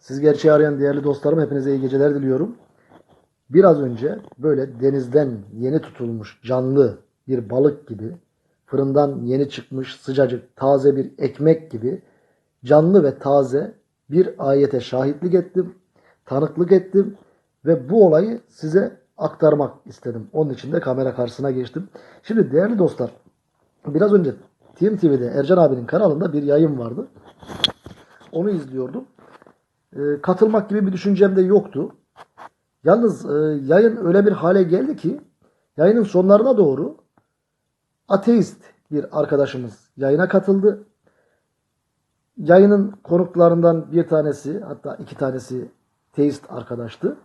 Siz gerçeği arayan değerli dostlarım hepinize iyi geceler diliyorum. Biraz önce böyle denizden yeni tutulmuş canlı bir balık gibi, fırından yeni çıkmış sıcacık taze bir ekmek gibi canlı ve taze bir ayete şahitlik ettim, tanıklık ettim ve bu olayı size aktarmak istedim. Onun için de kamera karşısına geçtim. Şimdi değerli dostlar, biraz önce TMTV'de Ercan abinin kanalında bir yayın vardı. Onu izliyordum. Ee, katılmak gibi bir düşüncem de yoktu. Yalnız e, yayın öyle bir hale geldi ki yayının sonlarına doğru ateist bir arkadaşımız yayına katıldı. Yayının konuklarından bir tanesi hatta iki tanesi teist arkadaştı.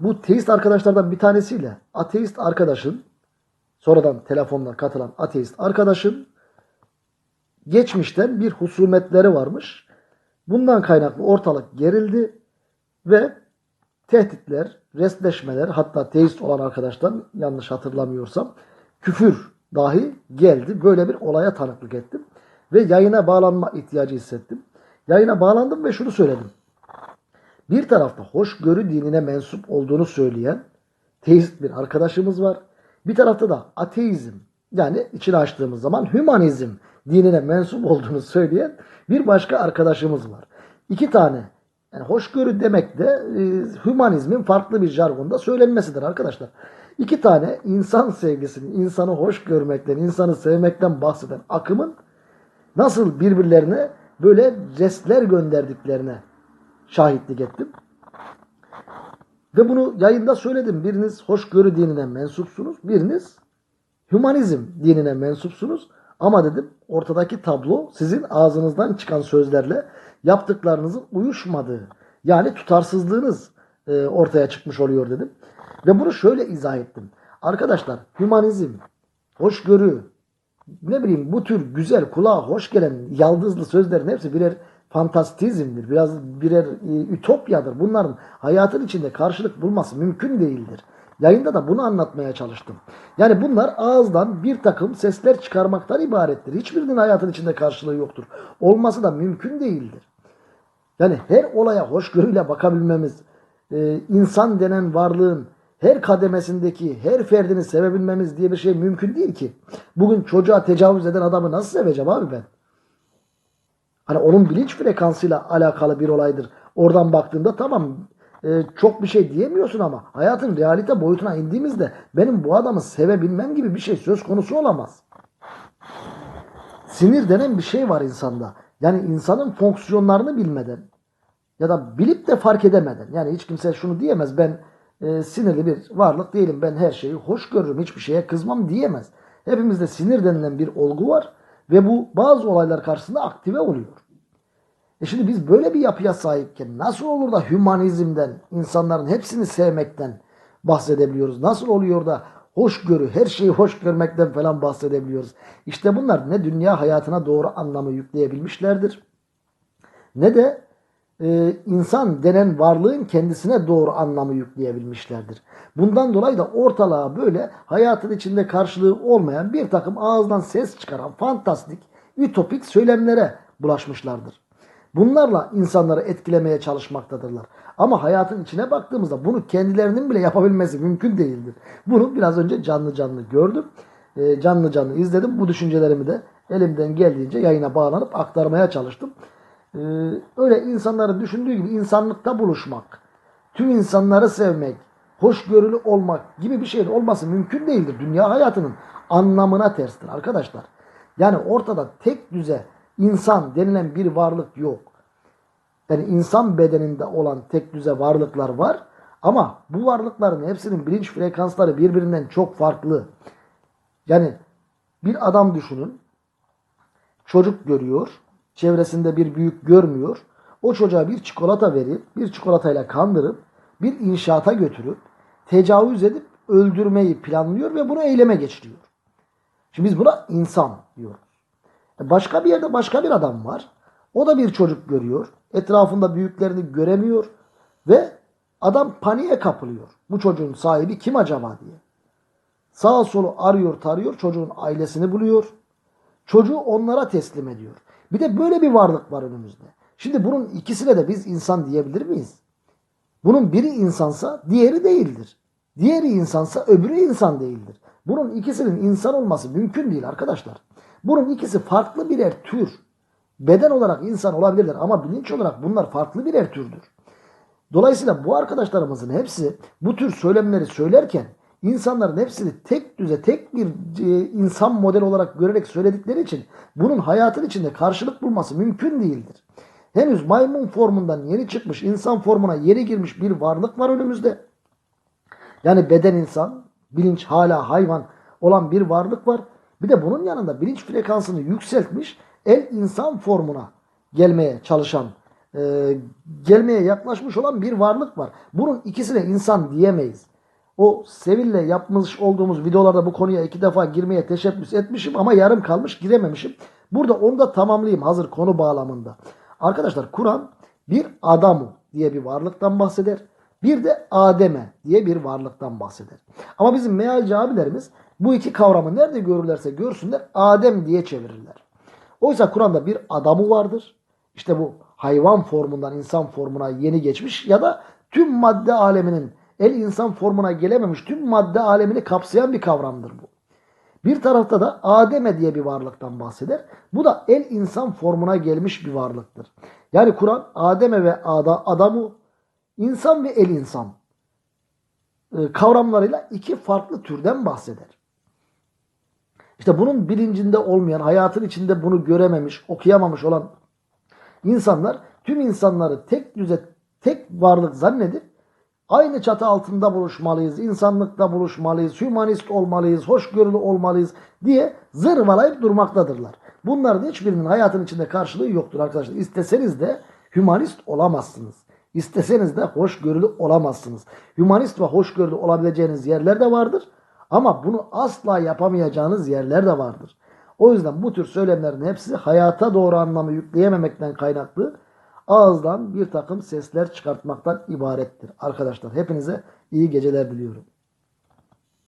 Bu teist arkadaşlardan bir tanesiyle ateist arkadaşın sonradan telefonla katılan ateist arkadaşın geçmişten bir husumetleri varmış. Bundan kaynaklı ortalık gerildi ve tehditler, restleşmeler hatta teist olan arkadaştan yanlış hatırlamıyorsam küfür dahi geldi. Böyle bir olaya tanıklık ettim. Ve yayına bağlanma ihtiyacı hissettim. Yayına bağlandım ve şunu söyledim. Bir tarafta hoşgörü dinine mensup olduğunu söyleyen teist bir arkadaşımız var. Bir tarafta da ateizm yani içini açtığımız zaman hümanizm dinine mensup olduğunu söyleyen bir başka arkadaşımız var. İki tane yani hoşgörü demek de e, hümanizmin farklı bir jargonda söylenmesidir arkadaşlar. İki tane insan sevgisini, insanı hoş görmekten, insanı sevmekten bahseden akımın nasıl birbirlerine böyle jestler gönderdiklerine şahitlik ettim. Ve bunu yayında söyledim. Biriniz hoşgörü dinine mensupsunuz, biriniz hümanizm dinine mensupsunuz. Ama dedim ortadaki tablo sizin ağzınızdan çıkan sözlerle yaptıklarınızın uyuşmadığı yani tutarsızlığınız e, ortaya çıkmış oluyor dedim. Ve bunu şöyle izah ettim. Arkadaşlar hümanizm, hoşgörü, ne bileyim bu tür güzel kulağa hoş gelen yaldızlı sözlerin hepsi birer fantastizmdir. Biraz birer e, ütopyadır. Bunların hayatın içinde karşılık bulması mümkün değildir. Yayında da bunu anlatmaya çalıştım. Yani bunlar ağızdan bir takım sesler çıkarmaktan ibarettir. Hiçbirinin hayatın içinde karşılığı yoktur. Olması da mümkün değildir. Yani her olaya hoşgörüyle bakabilmemiz, e, insan denen varlığın her kademesindeki her ferdini sevebilmemiz diye bir şey mümkün değil ki. Bugün çocuğa tecavüz eden adamı nasıl seveceğim abi ben? Hani onun bilinç frekansıyla alakalı bir olaydır. Oradan baktığımda tamam e, çok bir şey diyemiyorsun ama hayatın realite boyutuna indiğimizde benim bu adamı sevebilmem gibi bir şey söz konusu olamaz. Sinir denen bir şey var insanda. Yani insanın fonksiyonlarını bilmeden ya da bilip de fark edemeden. Yani hiç kimse şunu diyemez ben e, sinirli bir varlık değilim. Ben her şeyi hoş görürüm. Hiçbir şeye kızmam diyemez. Hepimizde sinir denilen bir olgu var ve bu bazı olaylar karşısında aktive oluyor. E şimdi biz böyle bir yapıya sahipken nasıl olur da hümanizmden, insanların hepsini sevmekten bahsedebiliyoruz? Nasıl oluyor da hoşgörü, her şeyi hoş görmekten falan bahsedebiliyoruz? İşte bunlar ne dünya hayatına doğru anlamı yükleyebilmişlerdir ne de e, insan denen varlığın kendisine doğru anlamı yükleyebilmişlerdir. Bundan dolayı da ortalığa böyle hayatın içinde karşılığı olmayan bir takım ağızdan ses çıkaran fantastik, ütopik söylemlere bulaşmışlardır. Bunlarla insanları etkilemeye çalışmaktadırlar. Ama hayatın içine baktığımızda bunu kendilerinin bile yapabilmesi mümkün değildir. Bunu biraz önce canlı canlı gördüm. E, canlı canlı izledim. Bu düşüncelerimi de elimden geldiğince yayına bağlanıp aktarmaya çalıştım. E, öyle insanların düşündüğü gibi insanlıkta buluşmak, tüm insanları sevmek, hoşgörülü olmak gibi bir şey olması mümkün değildir. Dünya hayatının anlamına terstir arkadaşlar. Yani ortada tek düze insan denilen bir varlık yok. Yani insan bedeninde olan tek düze varlıklar var ama bu varlıkların hepsinin bilinç frekansları birbirinden çok farklı. Yani bir adam düşünün. Çocuk görüyor. Çevresinde bir büyük görmüyor. O çocuğa bir çikolata verip, bir çikolatayla kandırıp, bir inşaata götürüp, tecavüz edip öldürmeyi planlıyor ve bunu eyleme geçiriyor. Şimdi biz buna insan diyoruz. Başka bir yerde başka bir adam var. O da bir çocuk görüyor. Etrafında büyüklerini göremiyor. Ve adam paniğe kapılıyor. Bu çocuğun sahibi kim acaba diye. Sağa solu arıyor tarıyor. Çocuğun ailesini buluyor. Çocuğu onlara teslim ediyor. Bir de böyle bir varlık var önümüzde. Şimdi bunun ikisine de biz insan diyebilir miyiz? Bunun biri insansa diğeri değildir. Diğeri insansa öbürü insan değildir. Bunun ikisinin insan olması mümkün değil arkadaşlar. Bunun ikisi farklı birer tür. Beden olarak insan olabilirler ama bilinç olarak bunlar farklı birer türdür. Dolayısıyla bu arkadaşlarımızın hepsi bu tür söylemleri söylerken insanların hepsini tek düze, tek bir e, insan model olarak görerek söyledikleri için bunun hayatın içinde karşılık bulması mümkün değildir. Henüz maymun formundan yeni çıkmış, insan formuna yeni girmiş bir varlık var önümüzde. Yani beden insan, bilinç hala hayvan olan bir varlık var. Bir de bunun yanında bilinç frekansını yükseltmiş el insan formuna gelmeye çalışan, e, gelmeye yaklaşmış olan bir varlık var. Bunun ikisine insan diyemeyiz. O Sevil'le yapmış olduğumuz videolarda bu konuya iki defa girmeye teşebbüs etmişim ama yarım kalmış girememişim. Burada onu da tamamlayayım hazır konu bağlamında. Arkadaşlar Kur'an bir Adamu diye bir varlıktan bahseder. Bir de Adem'e diye bir varlıktan bahseder. Ama bizim mealci abilerimiz bu iki kavramı nerede görürlerse görsünler Adem diye çevirirler. Oysa Kur'an'da bir adamı vardır. İşte bu hayvan formundan insan formuna yeni geçmiş ya da tüm madde aleminin el insan formuna gelememiş tüm madde alemini kapsayan bir kavramdır bu. Bir tarafta da Adem'e diye bir varlıktan bahseder. Bu da el insan formuna gelmiş bir varlıktır. Yani Kur'an Adem'e ve Ada, Adam'ı insan ve el insan e, kavramlarıyla iki farklı türden bahseder. İşte bunun bilincinde olmayan, hayatın içinde bunu görememiş, okuyamamış olan insanlar tüm insanları tek düze, tek varlık zannedip aynı çatı altında buluşmalıyız, insanlıkta buluşmalıyız, hümanist olmalıyız, hoşgörülü olmalıyız diye zırvalayıp durmaktadırlar. Bunların hiçbirinin hayatın içinde karşılığı yoktur arkadaşlar. İsteseniz de hümanist olamazsınız. İsteseniz de hoşgörülü olamazsınız. Hümanist ve hoşgörülü olabileceğiniz yerler de vardır. Ama bunu asla yapamayacağınız yerler de vardır. O yüzden bu tür söylemlerin hepsi hayata doğru anlamı yükleyememekten kaynaklı ağızdan bir takım sesler çıkartmaktan ibarettir. Arkadaşlar hepinize iyi geceler diliyorum.